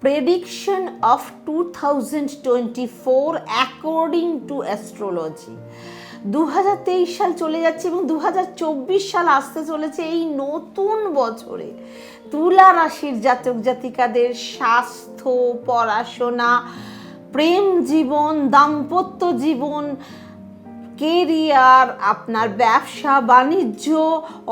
prediction of 2024 according to astrology. দু হাজার তেইশ সাল চলে যাচ্ছে এবং দু হাজার চব্বিশ সাল আসতে চলেছে এই নতুন বছরে। তুলা রাশির জাতক জাতিকাদের স্বাস্থ্য, পড়াশোনা, প্রেম জীবন, দাম্পত্য জীবন কেরিয়ার, আপনার ব্যবসা, বাণিজ্য,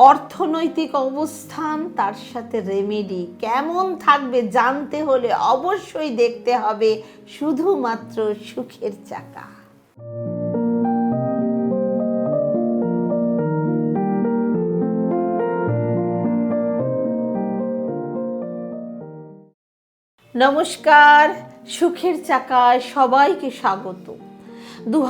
অর্থনৈতিক অবস্থান, তার সাথে রেমেডি কেমন থাকবে জানতে হলে অবশ্যই দেখতে হবে শুধুমাত্র সুখের চাকা। নমস্কার, সুখের চাকায় সবাইকে স্বাগত। দু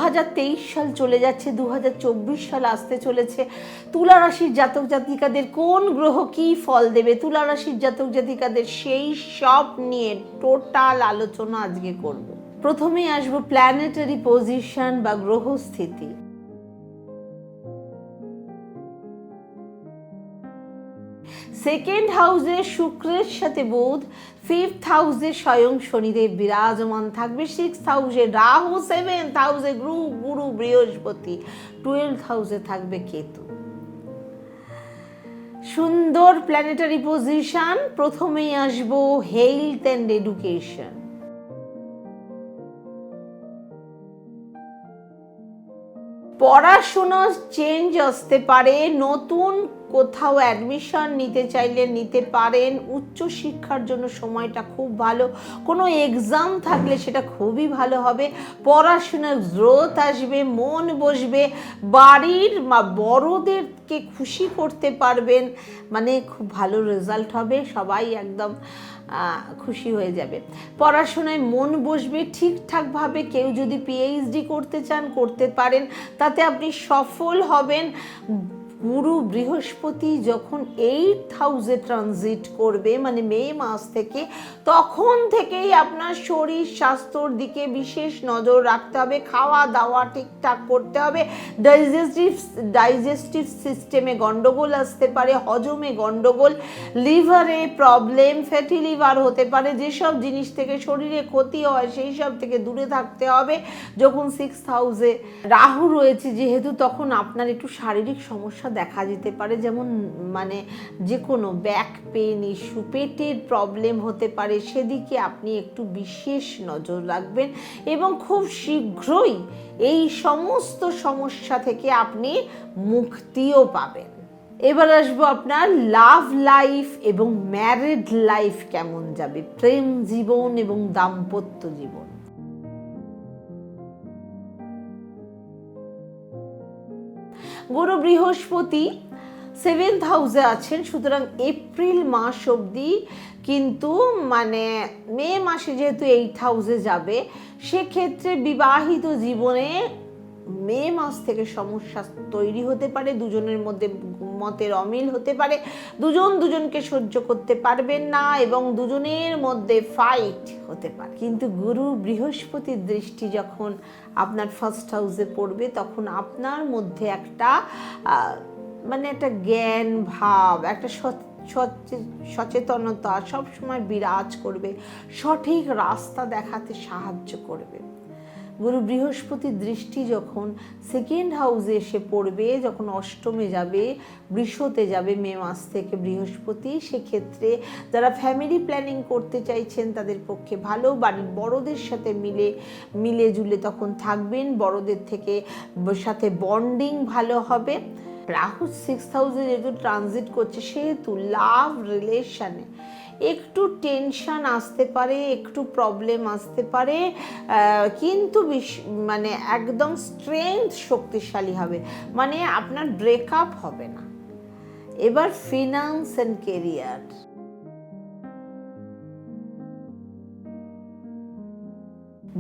সাল চলে যাচ্ছে দু সাল আসতে চলেছে। তুলা রাশির জাতক জাতিকাদের কোন গ্রহ কি ফল দেবে? তুলা রাশির জাতক জাতিকাদের সেই সব নিয়ে টোটাল আলোচনা আজকে করব। প্রথমে আসব প্ল্যানেটারি পজিশন বা গ্রহ সেকেন্ড হাউসে শুক্রের সাথে বুধ, ফিফথ হাউসে স্বয়ং শনিদেব বিরাজমান থাকবে, সিক্স হাউসে রাহু, সেভেন্থ হাউসে গুরু গুরু, বৃহস্পতি টুয়েলভ হাউসে থাকবে কেতু। সুন্দর প্ল্যানেটারি পজিশন প্রথমেই আসব হেলথ অ্যান্ড এডুকেশন পড়াশোনা চেঞ্জ আসতে পারে, নতুন কোথাও অ্যাডমিশন নিতে চাইলে নিতে পারেন। উচ্চ শিক্ষার জন্য সময়টা খুব ভালো। কোনো এক্সাম থাকলে সেটা খুবই ভালো হবে। পড়াশোনার গ্রোথ আসবে, মন বসবে। বাড়ির বা বড়োদেরকে খুশি করতে পারবেন। মানে খুব ভালো রেজাল্ট হবে। সবাই একদম খুশি হয়ে যাবে। পড়াশোনায় মন বসবে। ঠিকঠাকভাবে কেউ যদি পিএইচডি করতে চান, করতে পারেন। তাতে আপনি সফল হবেন। গুরু বৃহস্পতি যখন এইট হাউসে ট্রানজিট করবে মানে মে মাস থেকে, তখন থেকেই আপনার শরীর স্বাস্থ্যর দিকে বিশেষ নজর রাখতে হবে, খাওয়া দাওয়া ঠিকঠাক করতে হবে। ডাইজেস্টিভ ডাইজেস্টিভ সিস্টেমে গন্ডগোল আসতে পারে, হজমে গন্ডগোল লিভারে প্রবলেম ফ্যাটি লিভার হতে পারে, যেসব জিনিস থেকে শরীরে ক্ষতি হয়, সেই সব থেকে দূরে থাকতে হবে। যখন সিক্স হাউসে রাহু রয়েছে, যেহেতু তখন আপনার একটু শারীরিক সমস্যা দেখা যেতে পারে। যেমন মানে যে কোনো ব্যাক পেন ইস্যু পেটের প্রবলেম হতে পারে। সেদিকে আপনি একটু বিশেষ নজর রাখবেন এবং খুব শীঘ্রই এই সমস্ত সমস্যা থেকে আপনি মুক্তিও পাবেন। এবার আসব আপনার লাভ লাইফ এবং ম্যারিড লাইফ কেমন যাবে? প্রেম জীবন এবং দাম্পত্য জীবন। গুরু বৃহস্পতি সেভেন্থ হাউসে আছেন, সুতরাং এপ্রিল মাস অবধি কিন্তু মানে মে মাসে যেহেতু এইট হাউসে যাবে, সেক্ষেত্রে বিবাহিত জীবনে মে মাস থেকে সমস্যা তৈরি হতে পারে, দুজনের মধ্যে মতের অমিল হতে পারে, দুজন দুজনকে সহ্য করতে পারবেন না এবং দুজনের মধ্যে ফাইট হতে পারে। কিন্তু গুরু বৃহস্পতির দৃষ্টি যখন আপনার ফার্স্ট হাউসে পড়বে, তখন আপনার মধ্যে একটা মানে একটা জ্ঞান ভাব, একটা সচেতনতা সবসময় বিরাজ করবে, সঠিক রাস্তা দেখাতে সাহায্য করবে। গুরু বৃহস্পতির দৃষ্টি যখন সেকেন্ড হাউসে এসে পড়বে, যখন অষ্টমে যাবে, বৃষতে যাবে মে মাস থেকে বৃহস্পতি, সেক্ষেত্রে যারা ফ্যামিলি প্ল্যানিং করতে চাইছেন তাদের পক্ষে ভালো। বাড়ির বড়দের সাথে মিলে মিলে জুলে তখন থাকবেন। বড়দের থেকে সাথে বন্ডিং ভালো হবে। রাহু সিক্স থাউজেন্ড যেহেতু ট্রানজিট করছে, সেহেতু লাভ রিলেশনে একটু টেনশান আসতে পারে, একটু প্রবলেম আসতে পারে কিন্তু মানে একদম স্ট্রেংথ শক্তিশালী হবে। মানে আপনার ব্রেকআপ হবে না। এবার ফিনান্স অ্যান্ড কেরিয়ার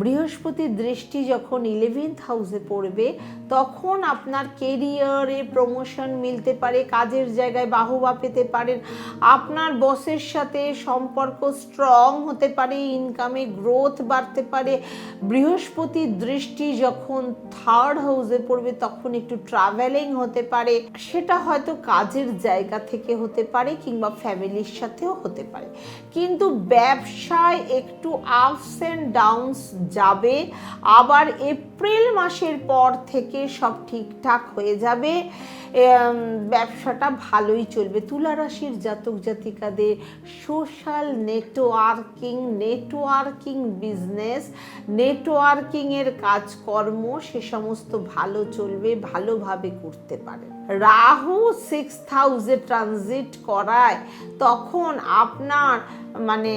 বৃহস্পতির দৃষ্টি যখন ইলেভেন্থ হাউসে পড়বে, তখন আপনার কেরিয়ারে প্রমোশন মিলতে পারে, কাজের জায়গায় বাহবা পেতে পারেন, আপনার বসের সাথে সম্পর্ক স্ট্রং হতে পারে ইনকামে গ্রোথ বাড়তে পারে। বৃহস্পতির দৃষ্টি যখন থার্ড হাউসে পড়বে, তখন একটু ট্রাভেলিং হতে পারে। সেটা হয়তো কাজের জায়গা থেকে হতে পারে কিংবা ফ্যামিলির সাথেও হতে পারে। কিন্তু ব্যবসায় একটু আপস অ্যান্ড ডাউনস যাবে। আবার এপ্রিল মাসের পর থেকে সব ঠিকঠাক হয়ে যাবে। ব্যবসাটা ভালোই চলবে। তুলা রাশির জাতক জাতিকাদের সোশ্যাল নেটওয়ার্কিং নেটওয়ার্কিং বিজনেস, নেটওয়ার্কিংয়ের কাজকর্ম সে সমস্ত ভালো চলবে, ভালোভাবে করতে পারে। রাহু সিক্স হাউসে ট্রানজিট করায়, তখন আপনার মানে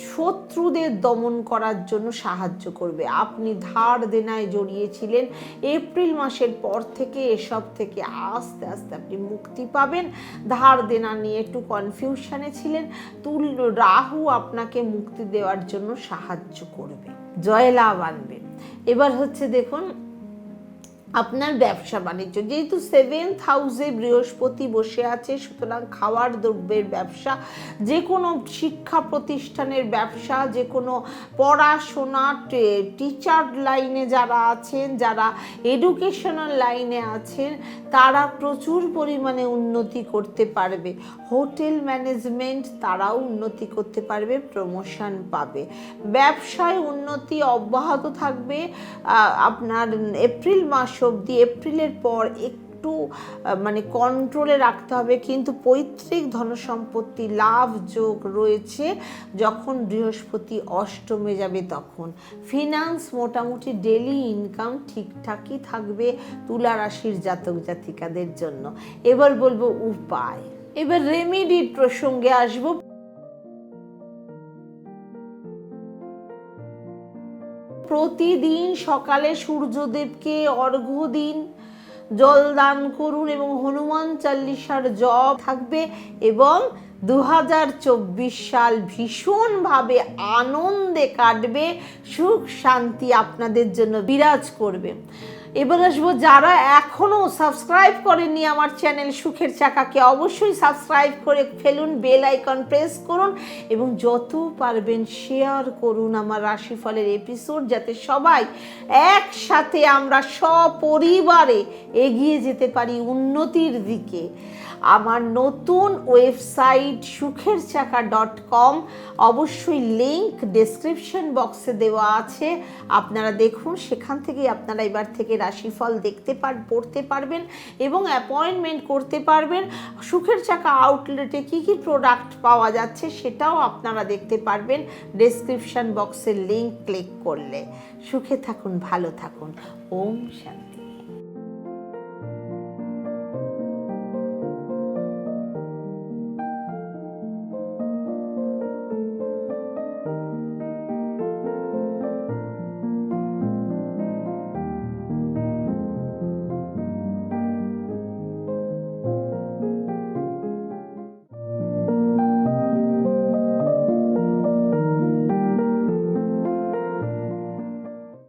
শত্রুদের দমন করার জন্য সাহায্য করবে। আপনি ধার দেনায় জড়িয়েছিলেন। এপ্রিল মাসের পর থেকে এসব থেকে আস্তে আস্তে আপনি মুক্তি পাবেন। ধার দেনা নিয়ে একটু কনফিউশনে ছিলেন। তুল রাহু আপনাকে মুক্তি দেওয়ার জন্য সাহায্য করবে। জয়লাভ আনবে। এবার হচ্ছে দেখুন আপনার ব্যবসা বাণিজ্য। যেহেতু সেভেন্থ হাউসে বৃহস্পতি বসে আছে, সুতরাং খাওয়ার দ্রব্যের ব্যবসা যে কোনো শিক্ষা প্রতিষ্ঠানের ব্যবসা যে কোনো পড়াশোনা টিচার লাইনে যারা আছেন, যারা এডুকেশনাল লাইনে আছেন, তারা প্রচুর পরিমাণে উন্নতি করতে পারবে। হোটেল ম্যানেজমেন্ট তারাও উন্নতি করতে পারবে প্রমোশন পাবে। ব্যবসায় উন্নতি অব্যাহত থাকবে। আপনার এপ্রিল মাস অবধি এপ্রিলের পর একটু মানে কন্ট্রোলে রাখতে হবে। কিন্তু পৈতৃক ধনসম্পত্তি লাভ যোগ রয়েছে যখন বৃহস্পতি অষ্টমে যাবে তখন। ফিনান্স মোটামুটি ডেলি ইনকাম ঠিকঠাকই থাকবে তুলা রাশির জাতক জাতিকাদের জন্য। এবার বলব উপায়। এবার রেমিডির প্রসঙ্গে আসব। প্রতিদিন সকালে সূর্যদেবকে অর্ঘ্য দিন, জল দান করুন এবং হনুমান চাল্লিশার জপ থাকবে এবং দু হাজার চব্বিশ সাল ভীষণভাবে আনন্দে কাটবে, সুখ শান্তি আপনাদের জন্য বিরাজ করবে। এবার আসব যারা এখনও সাবস্ক্রাইব করেননি আমার চ্যানেল সুখের চাকাকে, অবশ্যই সাবস্ক্রাইব করে ফেলুন, বেল আইকন প্রেস করুন এবং যত পারবেন শেয়ার করুন আমার রাশিফলের এপিসোড যাতে সবাই একসাথে আমরা সপরিবারে এগিয়ে যেতে পারি উন্নতির দিকে। আমার নতুন ওয়েবসাইট সুখের চাকা ডট কম, অবশ্যই লিংক ডেসক্রিপশন বক্সে দেওয়া আছে। আপনারা দেখুন, সেখান থেকেই আপনারা এবার থেকে রাশিফল দেখতে পার, পড়তে পারবেন এবং অ্যাপয়েন্টমেন্ট করতে পারবেন। সুখের চাকা আউটলেটে কী কী প্রোডাক্ট পাওয়া যাচ্ছে সেটাও আপনারা দেখতে পারবেন। ডেসক্রিপশন বক্সের লিঙ্ক ক্লিক করলে। সুখে থাকুন, ভালো থাকুন। ওম শান্তি।